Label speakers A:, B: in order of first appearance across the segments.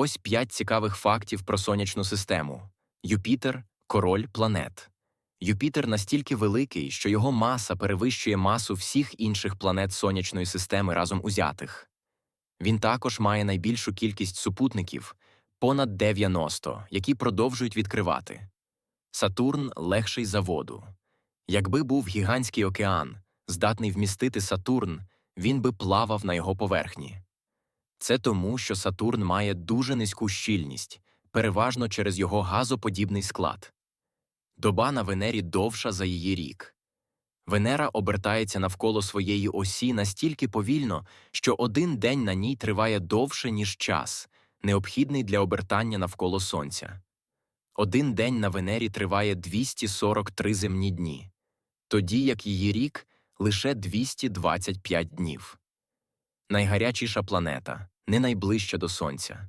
A: Ось п'ять цікавих фактів про сонячну систему. Юпітер король планет. Юпітер настільки великий, що його маса перевищує масу всіх інших планет сонячної системи разом узятих. Він також має найбільшу кількість супутників понад 90, які продовжують відкривати. Сатурн легший за воду. Якби був гігантський океан, здатний вмістити Сатурн, він би плавав на його поверхні. Це тому, що Сатурн має дуже низьку щільність, переважно через його газоподібний склад. Доба на Венері довша за її рік. Венера обертається навколо своєї осі настільки повільно, що один день на ній триває довше, ніж час, необхідний для обертання навколо Сонця. Один день на Венері триває 243 земні дні, тоді як її рік лише 225 днів. Найгарячіша планета не найближча до Сонця.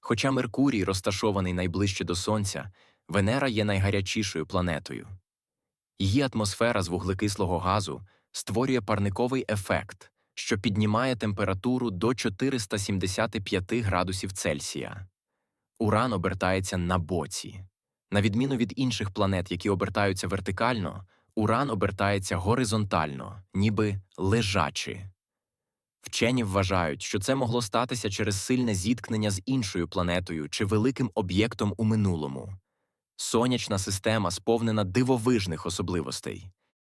A: Хоча Меркурій розташований найближче до Сонця, Венера є найгарячішою планетою. Її атмосфера з вуглекислого газу створює парниковий ефект, що піднімає температуру до 475 градусів Цельсія. Уран обертається на боці. На відміну від інших планет, які обертаються вертикально, Уран обертається горизонтально, ніби лежачи. Вчені вважають, що це могло статися через сильне зіткнення з іншою планетою чи великим об'єктом у минулому. Сонячна система сповнена дивовижних особливостей.